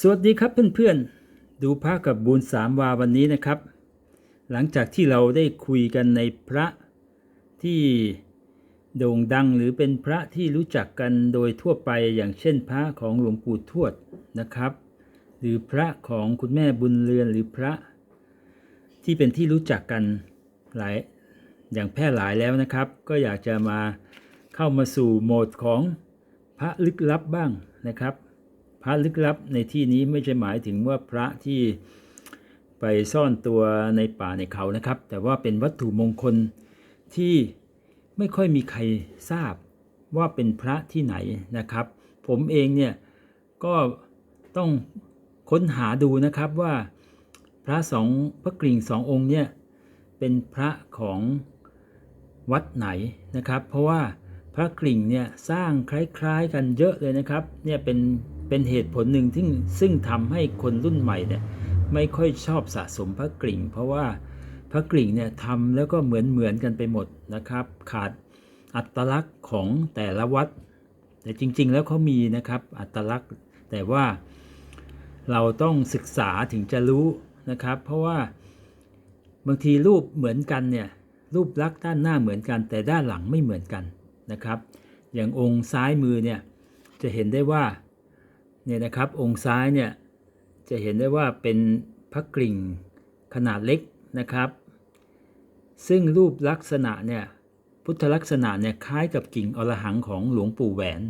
สวัสดีครับเพื่อนๆ ดูพระกับบุญสามวาวันนี้นะครับ หลังจากที่เราได้คุยกันในพระที่โด่งดังหรือเป็นพระที่รู้จักกันโดยทั่วไปอย่างเช่นพระของหลวงปู่ทวดนะครับ หรือพระของคุณแม่บุญเรือนหรือพระ ที่เป็นที่รู้จักกันหลายอย่างแพร่หลายแล้วนะครับ ก็อยากจะมาเข้ามาสู่โหมดของพระลึกลับบ้างนะครับ ระลึกลับในที่นี้ไม่ใช่หมายถึงว่าพระที่ไปซ่อนตัวในป่าในเขานะครับ แต่ว่าเป็นวัตถุมงคลที่ไม่ค่อยมีใครทราบว่าเป็นพระที่ไหนนะครับ ผมเองเนี่ยก็ต้องค้นหาดูนะครับว่าพระสองพระกริ่งสององค์เนี่ยเป็นพระของวัดไหนนะครับ เพราะว่าพระกริ่งเนี่ยสร้างคล้ายๆกันเยอะเลยนะครับเนี่ยเป็น เป็นเหตุผลหนึ่งที่ซึ่งทำให้คนรุ่นใหม่เนี่ยไม่ค่อยชอบสะสมพระกริ่ง เพราะว่าพระกริ่งเนี่ยทำแล้วก็เหมือนเหมือนกันไปหมดนะครับ ขาดอัตลักษณ์ของแต่ละวัด แต่จริง ๆ แล้วเขามีนะครับอัตลักษณ์แต่ว่าเราต้องศึกษาถึงจะรู้นะครับ เพราะว่าบางทีรูปเหมือนกันเนี่ยรูปลักษณ์ด้านหน้าเหมือนกัน แต่ด้านหลังไม่เหมือนกันนะครับ อย่างองค์ซ้ายมือเนี่ยจะเห็นได้ว่า เนี่ยนะครับองค์ซ้ายเนี่ยจะเห็นได้ว่าเป็นพระกริ่งขนาดเล็กนะครับ ซึ่งรูปลักษณะเนี่ยพุทธลักษณะเนี่ยคล้ายกับกิ่งอรหังของหลวงปู่แหวน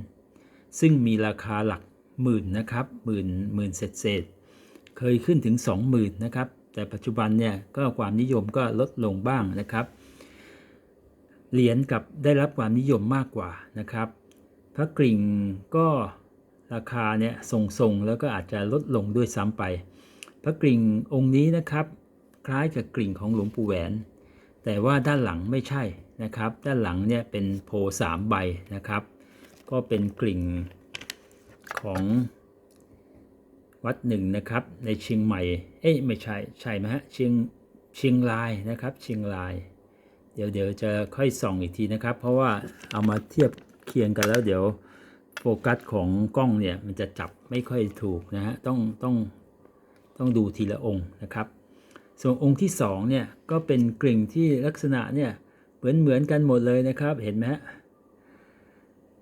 ซึ่งมีราคาหลักหมื่นนะครับหมื่นหมื่นเศษเศษเคยขึ้นถึง 20,000นะครับ แต่ปัจจุบันเนี่ยก็ความนิยมก็ลดลงบ้างนะครับ เหรียญกับได้รับความนิยมมากกว่านะครับ พระกริ่งก็ ราคาเนี่ยทรงๆแล้วก็อาจจะลดลงด้วยซ้ำไป พระกริ่งองค์นี้นะครับคล้ายกับกริ่งของหลวงปู่แหวน แต่ว่าด้านหลังไม่ใช่นะครับ ด้านหลังเนี่ยเป็นโพสามใบนะครับ ก็เป็นกริ่งของวัดหนึ่งนะครับ ในเชียงใหม่ เอ้ยไม่ใช่ใช่ไหมฮะเชียงเชียงรายนะครับ เชียงราย เดี๋ยวเดี๋ยวจะค่อยส่องอีกทีนะครับ เพราะว่าเอามาเทียบเคียงกันแล้วเดี๋ยว โฟกัสของกล้องเนี่ยมันจะจับไม่ค่อยถูกนะฮะต้องต้องต้องดูทีละองค์นะครับ ส่วนองค์ที่สองเนี่ยก็เป็นกริ่งที่ลักษณะเนี่ยเหมือนเหมือนกันหมดเลยนะครับเห็นไหมฮะ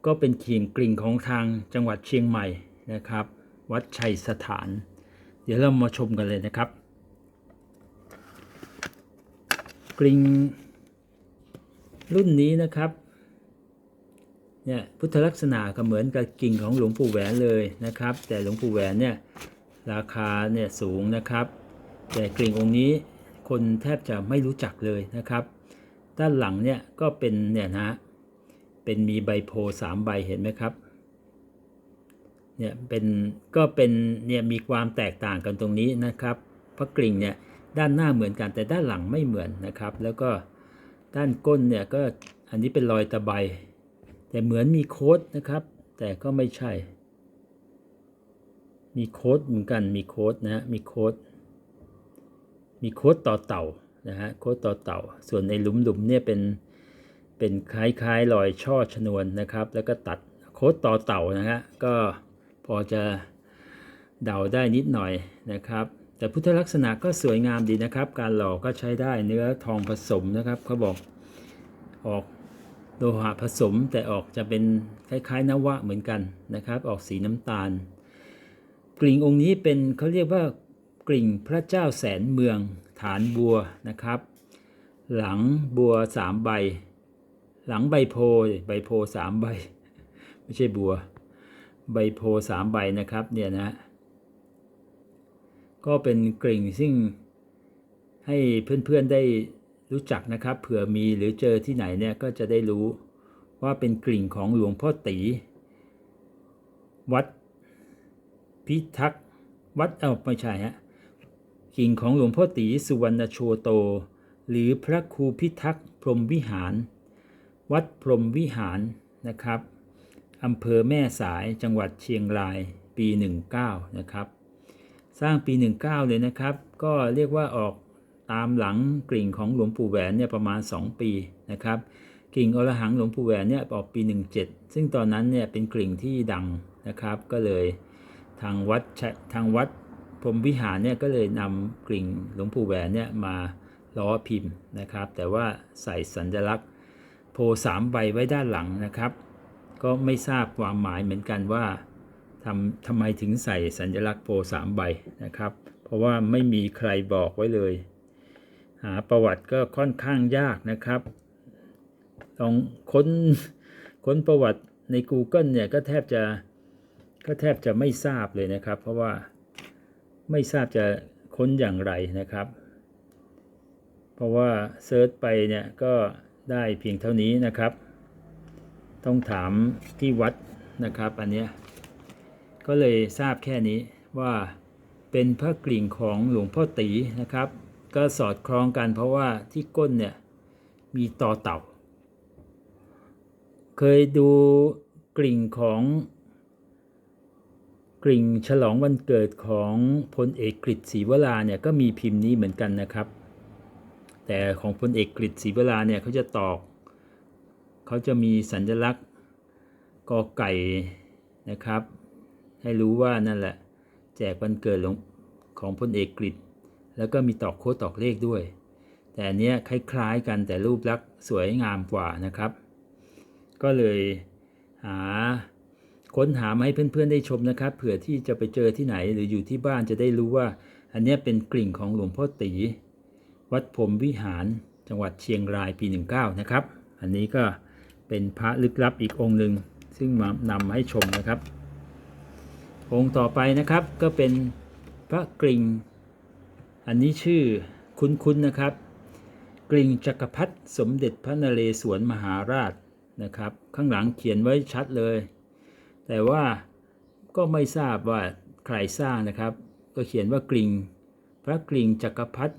ก็เป็นเขียงกริ่งของทางจังหวัดเชียงใหม่นะครับ วัดชัยสถาน เดี๋ยวเรามาชมกันเลยนะครับกริ่งรุ่นนี้นะครับ เนี่ยพุทธลักษณะก็เหมือนกับกิ่งของหลวงปู่แหวนเลยนะครับ แต่หลวงปู่แหวนเนี่ยราคาเนี่ยสูงนะครับ แต่กิ่งองค์นี้คนแทบจะไม่รู้จักเลยนะครับ ด้านหลังเนี่ยก็เป็นเนี่ยนะเป็นมีใบโพสามใบเห็นไหมครับเนี่ยเป็นก็เป็นเนี่ยมีความแตกต่างกันตรงนี้นะครับพระกริ่งเนี่ยด้านหน้าเหมือนกันแต่ด้านหลังไม่เหมือนนะครับ แล้วก็ด้านก้นเนี่ยก็อันนี้เป็นรอยตะไบ แต่เหมือนมีโค้ดนะครับ แต่ก็ไม่ใช่ มีโค้ดเหมือนกันมีโค้ดนะมีโค้ดมีโค้ดต่อเต่านะฮะโค้ดต่อเต่า ส่วนในหลุมๆเนี่ยเป็นเป็นคล้ายๆรอยช่อชนวนนะครับ แล้วก็ตัดโค้ดต่อเต่านะฮะก็พอจะเดาได้นิดหน่อยนะครับ แต่พุทธลักษณะก็สวยงามดีนะครับ การหล่อก็ใช้ได้เนื้อทองผสมนะครับเขาบอกออก โลหะผสมแต่ออกจะเป็นคล้ายๆนวะเหมือนกันนะครับ ออกสีน้ำตาลกริ่งองค์นี้เป็นเขาเรียกว่ากริ่งพระเจ้าแสนเมือง ฐานบัวนะครับ หลังบัวสามใบ หลังใบโพใบโพสามใบ ไม่ใช่บัว ใบโพสามใบนะครับเนี่ยนะ ก็เป็นกริ่งซึ่งให้เพื่อนๆได้ รู้จักนะครับเผื่อมีหรือเจอที่ไหนเนี่ยก็จะได้รู้ว่าเป็นกริ่งของหลวงพ่อตีวัดพิทักษ์วัดเอ้าไม่ใช่ฮะกิ่งของหลวงพ่อตีสุวรรณโชโต หรือพระครูพิทักษ์พรมวิหาร วัดพรมวิหารนะครับอำเภอแม่สายจังหวัดเชียงรายปี 19 นะครับ สร้างปี 19 เลยนะครับ ก็เรียกว่าออก ตามหลังกริ่งของหลวงปู่แหวนเนี่ยประมาณ 2 ปีนะครับกริ่งอรหังหลวงปู่แหวนเนี่ยออกปี 17 ซึ่งตอนนั้นเนี่ยเป็นกริ่งที่ดังนะครับ ก็เลยทางวัดทางวัดพรมวิหารเนี่ยก็เลยนำกริ่งหลวงปู่แหวนเนี่ยมาล้อพิมพ์นะครับ แต่ว่าใส่สัญลักษณ์โพสามใบไว้ด้านหลังนะครับ ก็ไม่ทราบความหมายเหมือนกันว่าทำทำไมถึงใส่สัญลักษณ์โพสามใบนะครับ เพราะว่าไม่มีใครบอกไว้เลย หาประวัติก็ค่อนข้างยากนะครับลองค้นค้นประวัติใน Google เนี่ยก็แทบจะก็แทบจะไม่ทราบเลยนะครับ เพราะว่าไม่ทราบจะค้นอย่างไรนะครับ เพราะว่าเซิร์ชไปเนี่ยก็ได้เพียงเท่านี้นะครับ ต้องถามที่วัดนะครับ อันเนี้ยก็เลยทราบแค่นี้ว่าเป็นพระกริ่งของหลวงพ่อตีนะครับ ก็สอดคล้องกันเพราะว่าที่ก้นเนี่ยมีต่อเต่า เคยดูกริ่งของกริ่งฉลองวันเกิดของพลเอกกฤษศรีวราเนี่ยก็มีพิมพ์นี้เหมือนกันนะครับ แต่ของพลเอกกฤษศรีวราเนี่ยเขาจะตอกเขาจะมีสัญลักษณ์กอไก่นะครับ ให้รู้ว่านั่นแหละ แจกวันเกิดของพลเอกกฤษ แล้วก็มีตอกโค้ดตอกเลขด้วย แต่อันเนี้ยคล้ายๆกันแต่รูปลักษณ์สวยงามกว่านะครับ ก็เลยหาค้นหามาให้เพื่อนๆได้ชมนะครับ เผื่อที่จะไปเจอที่ไหนหรืออยู่ที่บ้านจะได้รู้ว่า อันนี้เป็นกลิ่งของหลวงพ่อตี วัดพรมวิหารจังหวัดเชียงรายปี 19 นะครับ อันนี้ก็เป็นพระลึกลับอีกองค์หนึ่งซึ่งมานำมาให้ชมนะครับ องค์ต่อไปนะครับก็เป็นพระกริ่ง อันนี้ชื่อคุ้นๆนะครับกริ่งจักรพรรดิสมเด็จพระนเรศวรมหาราชนะครับ ข้างหลังเขียนไว้ชัดเลย แต่ว่าก็ไม่ทราบว่าใครสร้างนะครับ ก็เขียนว่ากริ่งพระกริ่งจักรพรรดิ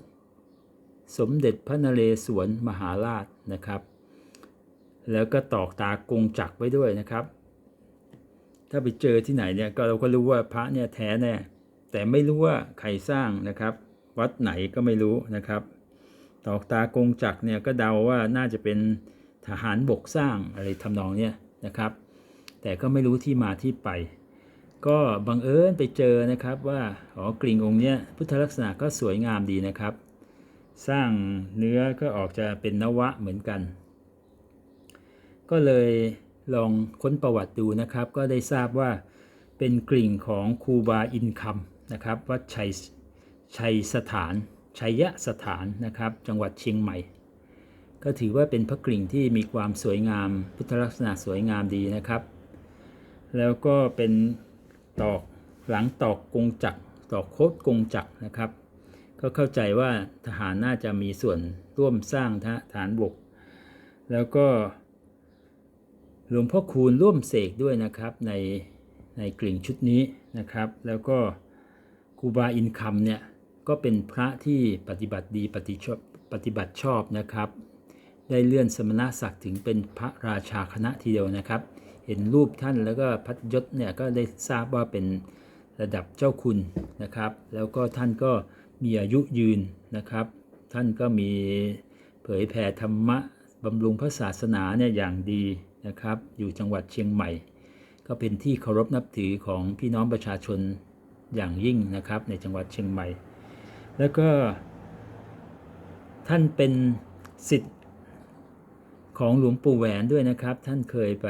สมเด็จพระนเรศวรมหาราชนะครับ แล้วก็ตอกตากงจักไว้ด้วยนะครับ ถ้าไปเจอที่ไหนเนี่ยก็เราก็รู้ว่าพระเนี่ยแท้แน่แต่ไม่รู้ว่าใครสร้างนะครับ วัดไหนก็ไม่รู้นะครับ ตอกตากงจักรเนี่ยก็เดาว่าน่าจะเป็นทหารบกสร้างอะไรทำนองเนี่ยนะครับ แต่ก็ไม่รู้ที่มาที่ไป ก็บังเอิญไปเจอนะครับว่าอ๋อกริ่งองค์เนี้ยพุทธลักษณะก็สวยงามดีนะครับ สร้างเนื้อก็ออกจะเป็นนวะเหมือนกัน ก็เลยลองค้นประวัติดูนะครับ ก็ได้ทราบว่าเป็นกริ่งของครูบาอินคำนะครับวัดชัย ชัยสถาน ชัยะสถานนะครับ จังหวัดเชียงใหม่ ก็ถือว่าเป็นพระกริ่งที่มีความสวยงาม พุทธลักษณะสวยงามดีนะครับ แล้วก็เป็นตอกหลังตอกกงจักรตอกโคดกงจักรนะครับ ก็เข้าใจว่าทหารน่าจะมีส่วนร่วมสร้างทหารบก แล้วก็หลวงพ่อคูณร่วมเสกด้วยนะครับในในกลิ่งชุดนี้นะครับ แล้วก็ครูบาอินคำเนี่ย ก็เป็นพระที่ปฏิบัติดีปฏิชอบปฏิบัติชอบนะครับ ได้เลื่อนสมณศักดิ์ถึงเป็นพระราชาคณะทีเดียวนะครับ เห็นรูปท่านแล้วก็พัดยศเนี่ยก็ได้ทราบว่าเป็นระดับเจ้าคุณนะครับ แล้วก็ท่านก็มีอายุยืนนะครับ ท่านก็มีเผยแผ่ธรรมะบำรุงพระศาสนาเนี่ยอย่างดีนะครับ อยู่จังหวัดเชียงใหม่ ก็เป็นที่เคารพนับถือของพี่น้องประชาชนอย่างยิ่งนะครับ ในจังหวัดเชียงใหม่ แล้วก็ ท่านเป็นสิทธิ์ของหลวงปู่แหวนด้วยนะครับ ท่านเคยไป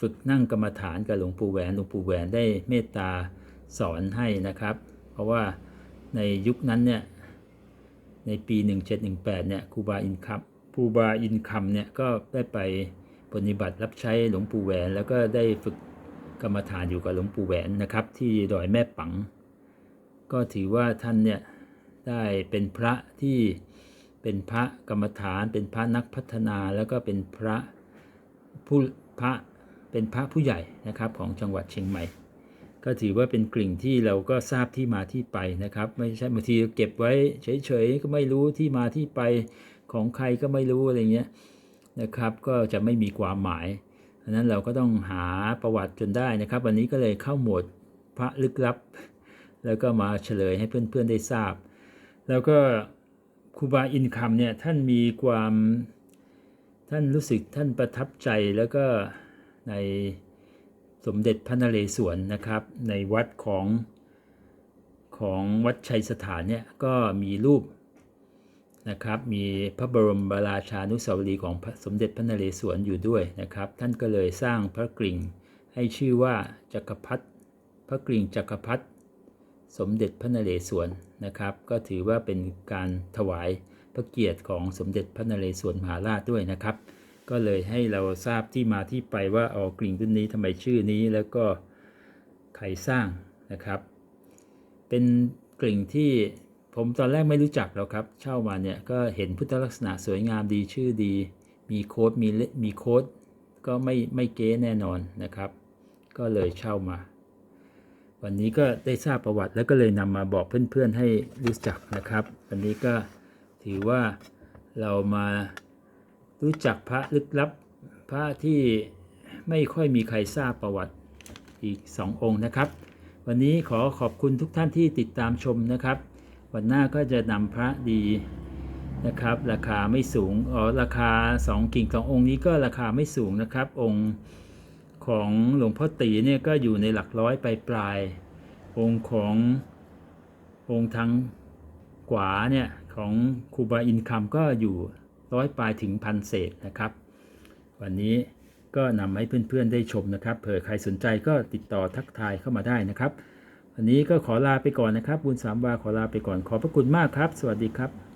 ฝึกนั่งกรรมฐานกับหลวงปู่แหวนหลวงปู่แหวนได้เมตตาสอนให้นะครับ เพราะว่าในยุคนั้นเนี่ยในปี 1718เนี่ยครูบาอินคัมครูบาอินคำเนี่ยก็ได้ไปปฏิบัติรับใช้หลวงปู่แหวน แล้วก็ได้ฝึกกรรมฐานอยู่กับหลวงปู่แหวนนะครับ ที่ดอยแม่ปัง ก็ถือว่าท่านเนี่ย ได้เป็นพระที่เป็นพระกรรมฐานเป็นพระนักพัฒนาแล้วก็เป็นพระผู้พระเป็นพระผู้ใหญ่นะครับของจังหวัดเชียงใหม่ ก็ถือว่าเป็นกลิ่งที่เราก็ทราบที่มาที่ไปนะครับ ไม่ใช่บางทีเก็บไว้เฉยๆก็ไม่รู้ที่มาที่ไปของใครก็ไม่รู้อะไรเงี้ยนะครับก็จะไม่มีความหมายดังนั้นเราก็ต้องหาประวัติจนได้นะครับ วันนี้ก็เลยเข้าหมวดพระลึกลับ แล้วก็มาเฉลยให้เพื่อนๆได้ทราบ แล้วก็ครูบาอินคำเนี่ยท่านมีความท่านรู้สึกท่านประทับใจแล้วก็ในสมเด็จพระนเรศวรนะครับ ในวัดของของวัดชัยสถานเนี่ยก็มีรูปนะครับ มีพระบรมบราชานุสาวรีของสมเด็จพระนเรศวรอยู่ด้วยนะครับ ท่านก็เลยสร้างพระกริ่งให้ชื่อว่าจักรพรรดิพระกริ่งจักรพรรดิ สมเด็จพระนเรศวรนะครับ ก็ถือว่าเป็นการถวายพระเกียรติของสมเด็จพระนเรศวรมหาราชด้วยนะครับ ก็เลยให้เราทราบที่มาที่ไปว่าอ๋อกริ่งรุ่นนี้ทำไมชื่อนี้แล้วก็ใครสร้างนะครับ เป็นกลิ่งที่ผมตอนแรกไม่รู้จักหรอกครับ เช่ามาเนี่ยก็เห็นพุทธลักษณะสวยงามดีชื่อดี มีโค้ดมีเลมีโค้ดก็ไม่ไม่เก๊แน่นอนนะครับ ก็เลยเช่ามา วันนี้ก็ได้ทราบประวัติแล้วก็เลยนำมาบอกเพื่อนๆให้รู้จักนะครับ วันนี้ก็ถือว่าเรามารู้จักพระลึกลับ พระที่ไม่ค่อยมีใครทราบประวัติอีกสององค์นะครับ วันนี้ขอขอบคุณทุกท่านที่ติดตามชมนะครับ วันหน้าก็จะนำพระดีนะครับ ราคาไม่สูงอ๋อราคา 2 กิ่งสององค์นี้ก็ราคาไม่สูงนะครับ องค์ ของหลวงพ่อตีเนี่ยก็อยู่ในหลักร้อยปลายปลาย องค์ขององค์ทางขวาเนี่ยของครูบาอินคำก็อยู่ร้อยปลายถึงพันเศษนะครับ วันนี้ก็นำให้เพื่อนๆได้ชมนะครับ เผื่อใครสนใจก็ติดต่อทักทายเข้ามาได้นะครับ วันนี้ก็ขอลาไปก่อนนะครับ บุญสามวาขอลาไปก่อนขอบพระคุณมากครับ สวัสดีครับ